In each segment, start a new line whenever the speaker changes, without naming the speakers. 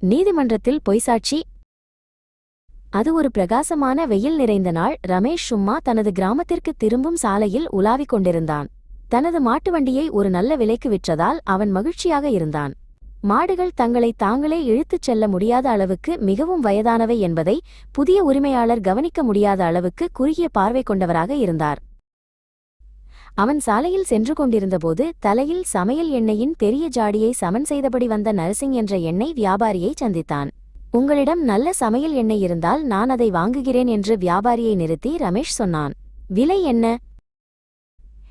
நீதிமன்றத்தில் பொய்சாட்சி அது ஒரு பிரகாசமான வெயில் நிறைந்த நாள். ரமேஷ் சும்மா தனது கிராமத்திற்கு திரும்பும் சாலையில் உலாவிக் கொண்டிருந்தான். தனது மாட்டு வண்டியை ஒரு நல்ல விலைக்கு விற்றதால் அவன் மகிழ்ச்சியாக இருந்தான். மாடுகள் தங்களை தாங்களே இழுத்துச் செல்ல முடியாத அளவுக்கு மிகவும் வயதானவை என்பதை புதிய உரிமையாளர் கவனிக்க முடியாத அளவுக்கு குறுகிய பார்வை கொண்டவராக இருந்தார். அவன் சாலையில் சென்று கொண்டிருந்தபோது தலையில் சமையல் எண்ணெயின் பெரிய ஜாடியை சமன் செய்தபடி வந்த நரசிங் என்ற எண்ணெய் வியாபாரியை சந்தித்தான். உங்களிடம் நல்ல சமையல் எண்ணெய் இருந்தால் நான் அதை வாங்குகிறேன் என்று வியாபாரியை நிறுத்தி ரமேஷ் சொன்னான். விலை என்ன?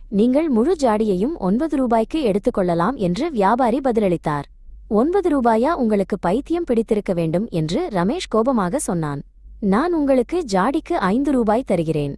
நீங்கள் முழு ஜாடியையும் ஒன்பது ரூபாய்க்கு எடுத்துக்கொள்ளலாம் என்று வியாபாரி பதிலளித்தார். ஒன்பது ரூபாயா? உங்களுக்கு பைத்தியம் பிடித்திருக்க வேண்டும் என்று ரமேஷ் கோபமாக சொன்னான். நான் உங்களுக்கு ஜாடிக்கு ஐந்து ரூபாய் தருகிறேன்.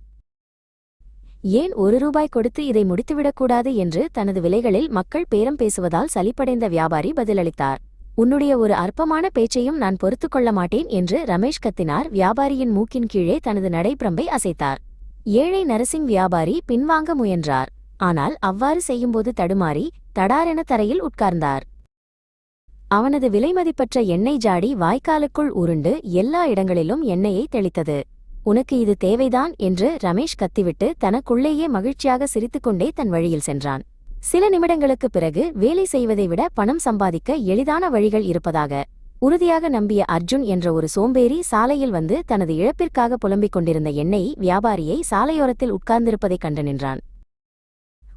ஏன் ஒரு ரூபாய் கொடுத்து இதை முடித்துவிடக்கூடாது என்று தனது விலைகளில் மக்கள் பேரம் பேசுவதால் சலிப்படைந்த வியாபாரி பதிலளித்தார். உன்னுடைய ஒரு அற்பமான பேச்சையும் நான் பொறுத்துக்கொள்ள மாட்டேன் என்று ரமேஷ் கத்தினார். வியாபாரியின் மூக்கின் கீழே தனது நடைப்பிரம்பை அசைத்தார். ஏழை நரசிங் வியாபாரி பின்வாங்க முயன்றார். ஆனால் அவ்வாறு செய்யும்போது தடுமாறி தடாரென தரையில் உட்கார்ந்தார். அவனது விலைமதிப்பற்ற எண்ணெய் ஜாடி வாய்க்காலுக்குள் உருண்டு எல்லா இடங்களிலும் எண்ணெயை தெளித்தது. உனக்கு இது தேவைதான் என்று ரமேஷ் கத்திவிட்டு தனக்குள்ளேயே மகிழ்ச்சியாக சிரித்துக்கொண்டே தன் வழியில் சென்றான். சில நிமிடங்களுக்குப் பிறகு வேலை செய்வதை விட பணம் சம்பாதிக்க எளிதான வழிகள் இருப்பதாக உறுதியாக நம்பிய அர்ஜுன் என்ற ஒரு சோம்பேறி சாலையில் வந்து தனது இழப்பிற்காக புலம்பிக் கொண்டிருந்த எண்ணெய் வியாபாரியை சாலையோரத்தில் உட்கார்ந்திருப்பதைக் கண்டு நின்றான்.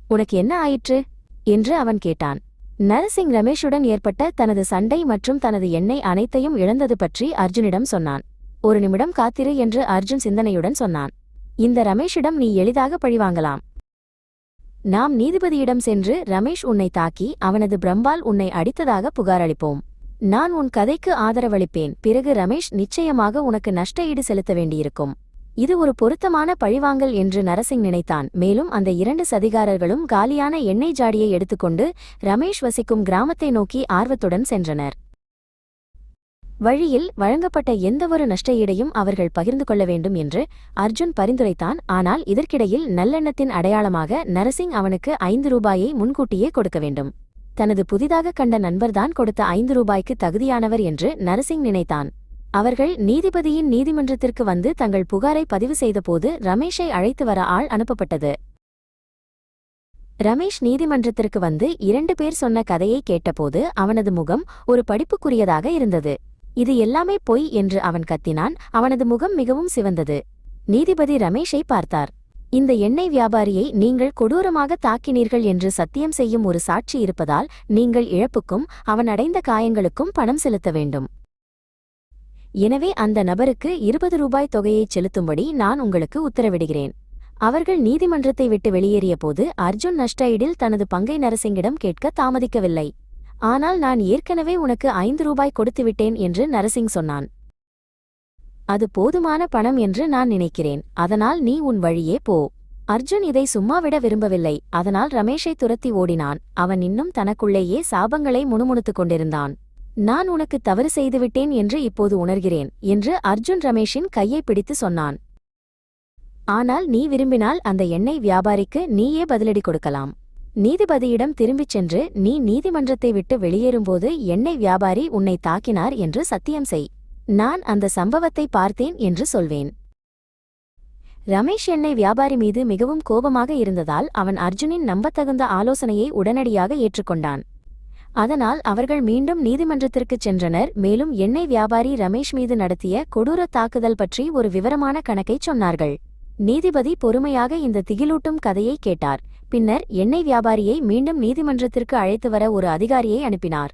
உனக்கு என்ன ஆயிற்று? என்று அவன் கேட்டான். நரசிங் ரமேஷுடன் ஏற்பட்ட தனது சண்டை மற்றும் தனது எண்ணெய் அனைத்தையும் இழந்தது பற்றி அர்ஜுனிடம் சொன்னான். ஒரு நிமிடம் காத்திரு என்று அர்ஜுன் சிந்தனையுடன் சொன்னான். இந்த ரமேஷிடம் நீ எளிதாக பழிவாங்கலாம். நாம் நீதிபதியிடம் சென்று ரமேஷ் உன்னை தாக்கி அவனது பிரம்பால் உன்னை அடித்ததாக புகாரளிப்போம். நான் உன் கதைக்கு ஆதரவளிப்பேன். பிறகு ரமேஷ் நிச்சயமாக உனக்கு நஷ்ட ஈடு செலுத்த வேண்டியிருக்கும். இது ஒரு பொருத்தமான பழிவாங்கல் என்று நரசிங் நினைத்தான். மேலும் அந்த இரண்டு சதிகாரர்களும் காலியான எண்ணெய் ஜாடியை எடுத்துக்கொண்டு ரமேஷ் வசிக்கும் கிராமத்தை நோக்கி ஆர்வத்துடன் சென்றனர். வழியில் வழங்கப்பட்ட எந்தவொரு நஷ்ட ஈடையும் அவர்கள் பகிர்ந்து கொள்ள வேண்டும் என்று அர்ஜுன் பரிந்துரைத்தான். ஆனால் இதற்கிடையில் நல்லெண்ணத்தின் அடையாளமாக நரசிங் அவனுக்கு ஐந்து ரூபாயை முன்கூட்டியே கொடுக்க வேண்டும். தனது புதிதாக கண்ட நண்பர்தான் கொடுத்த ஐந்து ரூபாய்க்கு தகுதியானவர் என்று நரசிங் நினைத்தான். அவர்கள் நீதிபதியின் நீதிமன்றத்திற்கு வந்து தங்கள் புகாரை பதிவு செய்தபோது ரமேஷை அழைத்து வர ஆள் அனுப்பப்பட்டது. ரமேஷ் நீதிமன்றத்திற்கு வந்து இரண்டு பேர் சொன்ன கதையை கேட்டபோது அவனது முகம் ஒரு படிப்புக்குரியதாக இருந்தது. இது எல்லாமே பொய் என்று அவன் கத்தினான். அவனது முகம் மிகவும் சிவந்தது. நீதிபதி ரமேஷை பார்த்தார். இந்த எண்ணெய் வியாபாரியை நீங்கள் கொடூரமாக தாக்கினீர்கள் என்று சத்தியம் செய்யும் ஒரு சாட்சி இருப்பதால் நீங்கள் இழப்புக்கும் அவன் அடைந்த காயங்களுக்கும் பணம் செலுத்த வேண்டும். எனவே அந்த நபருக்கு இருபது ரூபாய் தொகையைச் செலுத்தும்படி நான் உங்களுக்கு உத்தரவிடுகிறேன். அவர்கள் நீதிமன்றத்தை விட்டு வெளியேறியபோது அர்ஜுன் நஷ்டைடில் தனது பங்கை நரசிங்கிடம் கேட்க தாமதிக்கவில்லை. ஆனால் நான் ஏற்கனவே உனக்கு ஐந்து ரூபாய் கொடுத்துவிட்டேன் என்று நரசிங் சொன்னான். அது போதுமான பணம் என்று நான் நினைக்கிறேன். அதனால் நீ உன் வழியே போ. அர்ஜுன் இதை சும்மாவிட விரும்பவில்லை. அதனால் ரமேஷை துரத்தி ஓடினான். அவன் இன்னும் தனக்குள்ளேயே சாபங்களை முணுமுணுத்துக் கொண்டிருந்தான். நான் உனக்கு தவறு செய்துவிட்டேன் என்று இப்போது உணர்கிறேன் என்று அர்ஜுன் ரமேஷின் கையை பிடித்து சொன்னான். ஆனால் நீ விரும்பினால் அந்த எண்ணெய் வியாபாரிக்கு நீயே பதிலடி கொடுக்கலாம். நீதிபதியிடம் திரும்பிச் சென்று நீ நீதிமன்றத்தை விட்டு வெளியேறும்போது எண்ணெய் வியாபாரி உன்னை தாக்கினார் என்று சத்தியம் செய். நான் அந்த சம்பவத்தை பார்த்தேன் என்று சொல்வேன். ரமேஷ் எண்ணெய் வியாபாரி மீது மிகவும் கோபமாக இருந்ததால் அவன் அர்ஜுனின் நம்பத்தகுந்த ஆலோசனையை உடனடியாக ஏற்றுக்கொண்டான். அதனால் அவர்கள் மீண்டும் நீதிமன்றத்திற்குச் சென்றனர். மேலும் எண்ணெய் வியாபாரி ரமேஷ் மீது நடத்திய கொடூர தாக்குதல் பற்றி ஒரு விவரமான கணக்கைச் சொன்னார்கள். நீதிபதி பொறுமையாக இந்த திகிலூட்டும் கதையை கேட்டார். பின்னர் எண்ணெய் வியாபாரியை மீண்டும் நீதிமன்றத்திற்கு அழைத்து வர ஒரு அதிகாரியை அனுப்பினார்.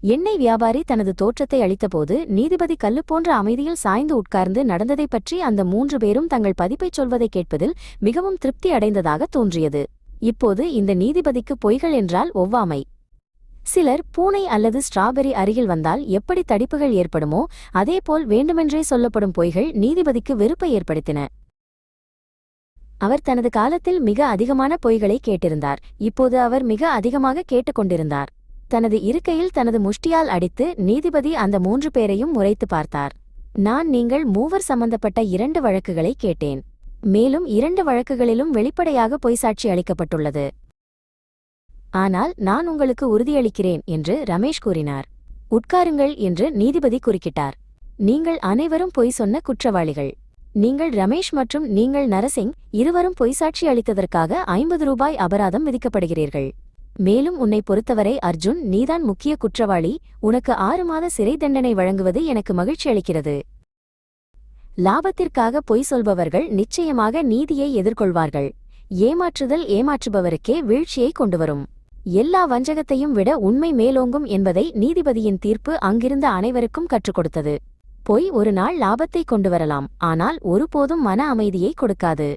எண்ணெய் வியாபாரி தனது தோற்றத்தை அளித்தபோது நீதிபதி கல்லு போன்ற அமைதியில் சாய்ந்து உட்கார்ந்து நடந்ததைப் பற்றி அந்த மூன்று பேரும் தங்கள் பதிப்பைச் சொல்வதைக் கேட்பதில் மிகவும் திருப்தி அடைந்ததாக தோன்றியது. இப்போது இந்த நீதிபதிக்கு பொய்கள் என்றால் ஒவ்வாமை. சிலர் பூனை அல்லது ஸ்ட்ராபெரி அருகில் வந்தால் எப்படி தடிப்புகள் ஏற்படுமோ அதேபோல் வேண்டுமென்றே சொல்லப்படும் பொய்கள் நீதிபதிக்கு வெறுப்பை ஏற்படுத்தின. அவர் தனது காலத்தில் மிக அதிகமான பொய்களை கேட்டிருந்தார். இப்போது அவர் மிக அதிகமாக கேட்டுக்கொண்டிருந்தார் தனது இருக்கையில் தனது முஷ்டியால் அடித்து நீதிபதி அந்த மூன்று பேரையும் முறைத்து பார்த்தார். நான் நீங்கள் மூவர் சம்பந்தப்பட்ட இரண்டு வழக்குகளை கேட்டேன். மேலும் இரண்டு வழக்குகளிலும் வெளிப்படையாக பொய்சாட்சி அளிக்கப்பட்டுள்ளது. ஆனால் நான் உங்களுக்கு உறுதியளிக்கிறேன் என்று ரமேஷ் கூறினார். உட்காருங்கள் என்று நீதிபதி குறுக்கிட்டார். நீங்கள் அனைவரும் பொய் சொன்ன குற்றவாளிகள். நீங்கள் ரமேஷ் மற்றும் நீங்கள் நரசிங் இருவரும் பொய்சாட்சி அளித்ததற்காக ஐம்பது ரூபாய் அபராதம் விதிக்கப்படுகிறீர்கள். மேலும் உன்னை பொறுத்தவரை அர்ஜுன் நீதான் முக்கிய குற்றவாளி. உனக்கு ஆறு மாத சிறை தண்டனை வழங்குவது எனக்கு மகிழ்ச்சி அளிக்கிறது. லாபத்திற்காக பொய் சொல்பவர்கள் நிச்சயமாக நீதியை எதிர்கொள்வார்கள். ஏமாற்றுதல் ஏமாற்றுபவருக்கே வீழ்ச்சியை கொண்டுவரும். எல்லா வஞ்சகத்தையும் விட உண்மை மேலோங்கும் என்பதை நீதிபதியின் தீர்ப்பு அங்கிருந்த அனைவருக்கும் கற்றுக் கொடுத்தது பொய் ஒரு நாள் லாபத்தை கொண்டு வரலாம். ஆனால் ஒருபோதும் மன அமைதியை கொடுக்காது.